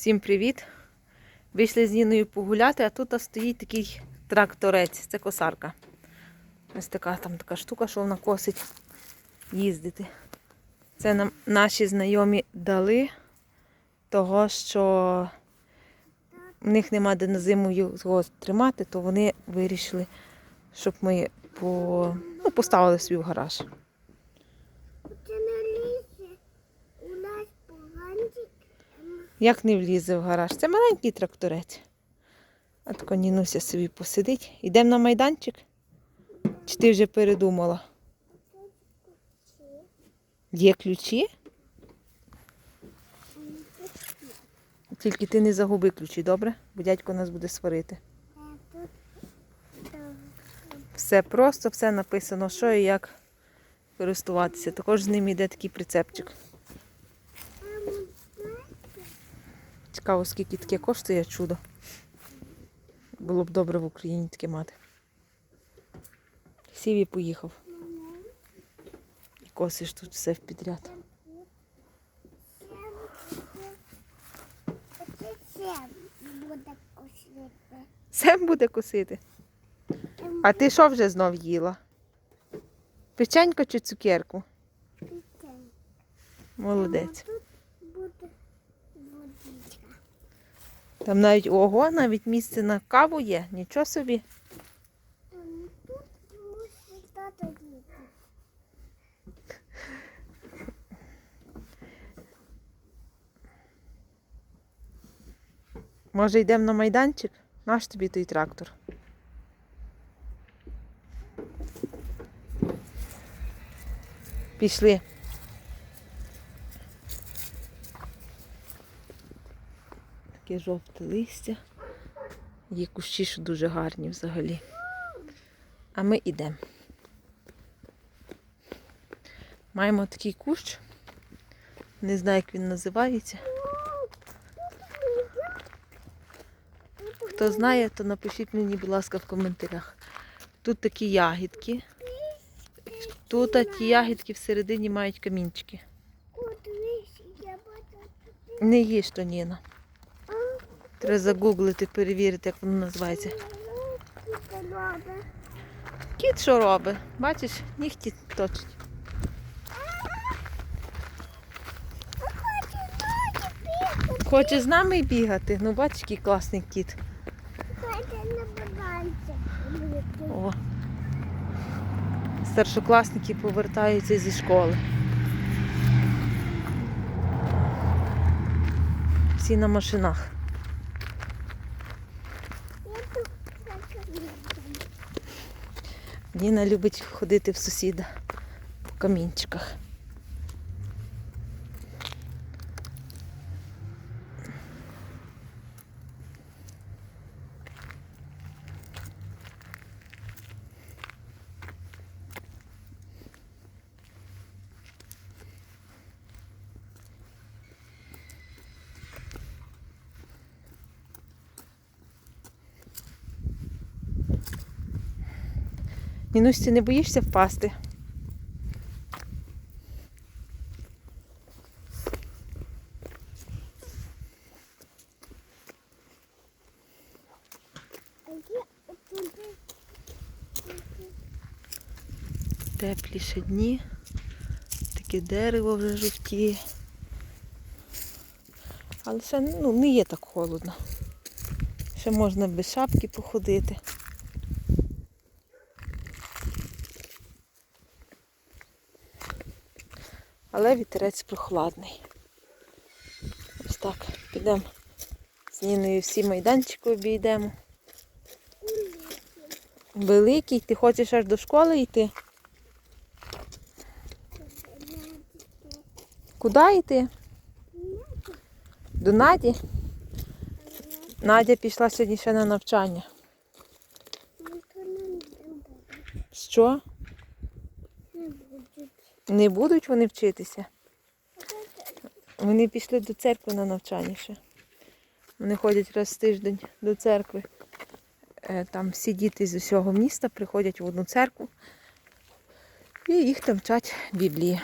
Всім привіт! Вийшли з Ніною погуляти, а тут стоїть такий тракторець, це косарка. Ось така там така штука, що вона косить їздити. Це нам наші знайомі дали, того, що в них нема де на зиму його тримати, то вони вирішили, щоб ми по, ну, поставили собі в гараж. Це не лізе. У нас поганчик. Як не влізе в гараж? Це маленький тракторець. А тако Нінуся собі посидить. Йдемо на майданчик? Чи ти вже передумала? Є ключі? Тільки ти не загуби ключі, добре? Бо дядько нас буде сварити. Все просто, все написано, що і як користуватися. Також з ним йде такий прицепчик. Цікаво, скільки таке коштує чудо. Було б добре в Україні таке мати. Сів і поїхав. І косиш тут все в підряд. Сем буде косити. А ти що вже знов їла? Печенько чи цукерку? Молодець. Тут буде водичка. Там навіть ого, навіть місце на каву є. Нічого собі. Може йдемо на майданчик? Наш тобі той трактор. Пішли. Таке жовте листя. Є кущі, що дуже гарні взагалі. А ми йдемо. Маємо такий кущ. Не знаю, як він називається. Хто знає, то напишіть мені, будь ласка, в коментарях. Тут такі ягідки. Тут ті ягідки всередині мають камінчики. Не їж то Ніна. Треба загуглити, перевірити, як воно називається. Кіт що робить? Бачиш, нігті точить. Хоче з нами бігати. Ну, бачиш, який класний кіт. О. Старшокласники повертаються зі школи. Всі на машинах. Ніна любить ходити в сусіда по камінчиках. Нінусь, ти не боїшся впасти? Тепліше дні. Таке дерево вже жовтіє. Але ще ну, не є так холодно. Ще можна без шапки походити. Але вітерець прохладний. Ось так. Підемо з Ніною всі майданчики обійдемо. Великий, ти хочеш аж до школи йти? Куди йти? До Наді? Надя пішла сьогодні ще на навчання. Що? Не будуть вони вчитися? Вони пішли до церкви на навчання ще. Вони ходять раз в тиждень до церкви. Е, Там всі діти з усього міста приходять в одну церкву і їх там вчать Біблії.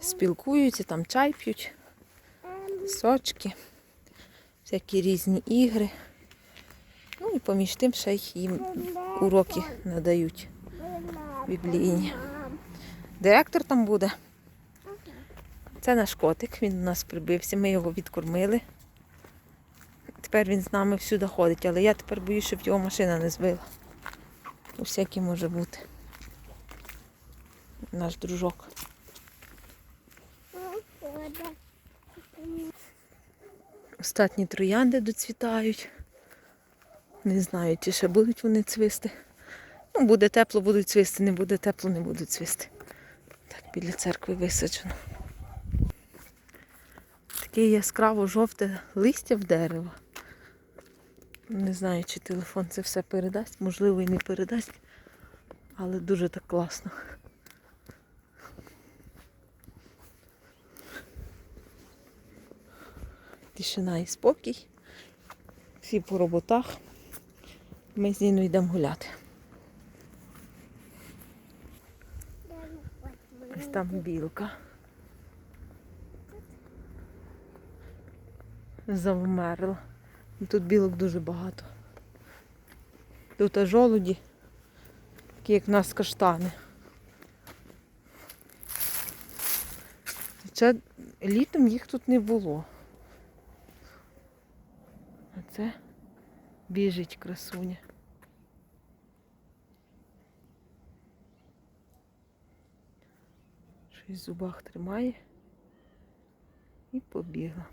спілкуються, там чай п'ють, сочки, всякі різні ігри. Ну і поміж тим ще й їм уроки надають біблійні. Директор там буде. Це наш котик, він у нас прибився, ми його відкормили. Тепер він з нами всюди ходить, але я тепер боюсь, щоб його машина не збила. Усяке може бути. Наш дружок. Остатні троянди доцвітають. Не знаю, чи ще будуть вони цвісти. Ну, буде тепло, будуть цвісти, не буде тепло, не будуть цвісти. Так, біля церкви висаджено. Таке яскраво жовте листя в дерево. Не знаю, чи телефон це все передасть, можливо і не передасть, але дуже так класно. Тишина і спокій. Всі по роботах. Ми з Ніною йдемо гуляти. Ось там білка. Завмерла. Тут білок дуже багато. Тут аж жолуді, такі як в нас каштани. Це літом їх тут не було. А це біжить красуня. Щось в зубах тримає і побігла.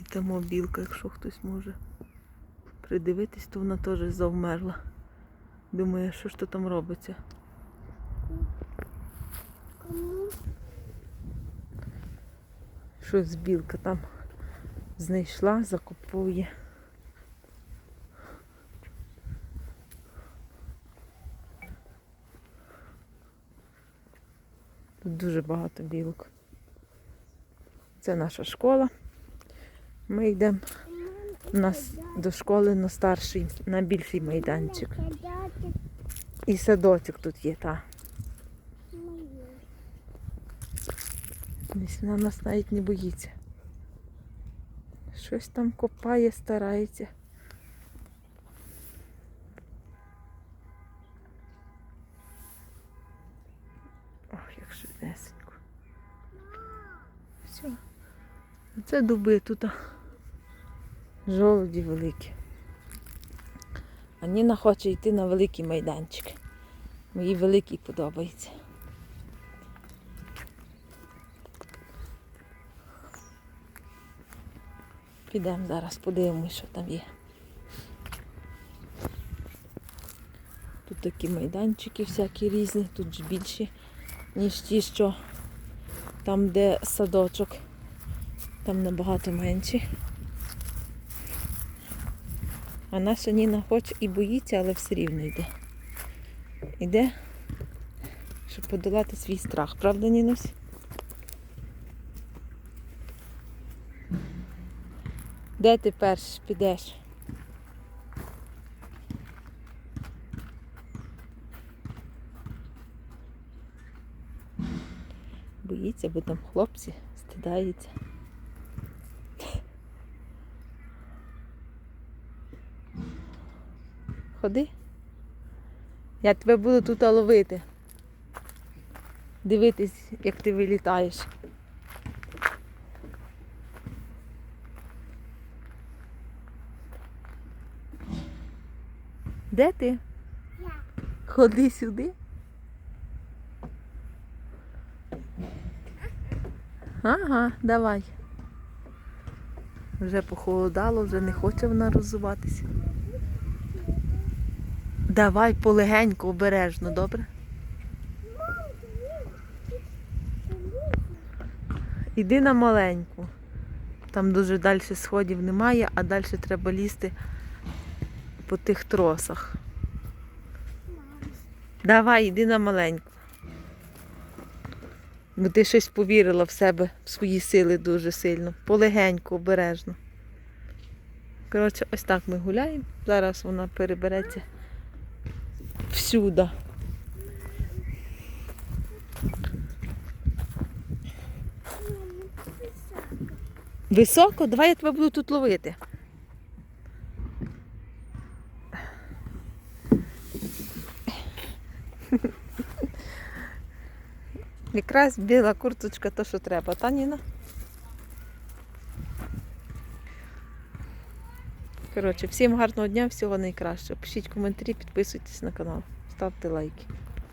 І там білка, якщо хтось може придивитись, то вона теж завмерла. Думає, що ж то там робиться. Щось білка там знайшла, закуповує. Тут дуже багато білок. Це наша школа. Ми йдемо на, с- до школи на старший, на більший майданчик. І садочок тут є. Десь Вона нас навіть не боїться. Щось там копає, старається. Ох, як швидесенько. Все. Це дуби тут. а, Жолуді великі. А Ніна хоче йти на великий майданчик. Мені великий подобається. Підемо зараз, подивимось, що там є. Тут такі майданчики всякі різні, тут ж більші, ніж ті, що там, де садочок, там набагато менші. А наша Ніна хоч і боїться, але все рівно йде. Іде, щоб подолати свій страх. Правда, Нінусь? Де ти перш підеш? Боїться, бо там хлопці стидається. Ходи. Я тебе буду тут ловити. Дивитись, як ти вилітаєш. Де ти? Я. Ходи сюди. Ага, давай. Вже похолодало, вже не хоче вона роззуватися. Давай полегенько, обережно, добре? Іди на маленьку. Там дуже далі сходів немає, а далі треба лізти по тих тросах. Давай, йди на маленьку. Бо ти щось повірила в себе, в свої сили дуже сильно, полегенько, обережно. Коротше, ось так ми гуляємо. Зараз вона перебереться всюди. Високо? Давай я тебе буду тут ловити. Якраз біла курточка, то що треба, та Ніна? Коротше, всім гарного дня, всього найкращого. Пишіть коментарі, підписуйтесь на канал, ставте лайки.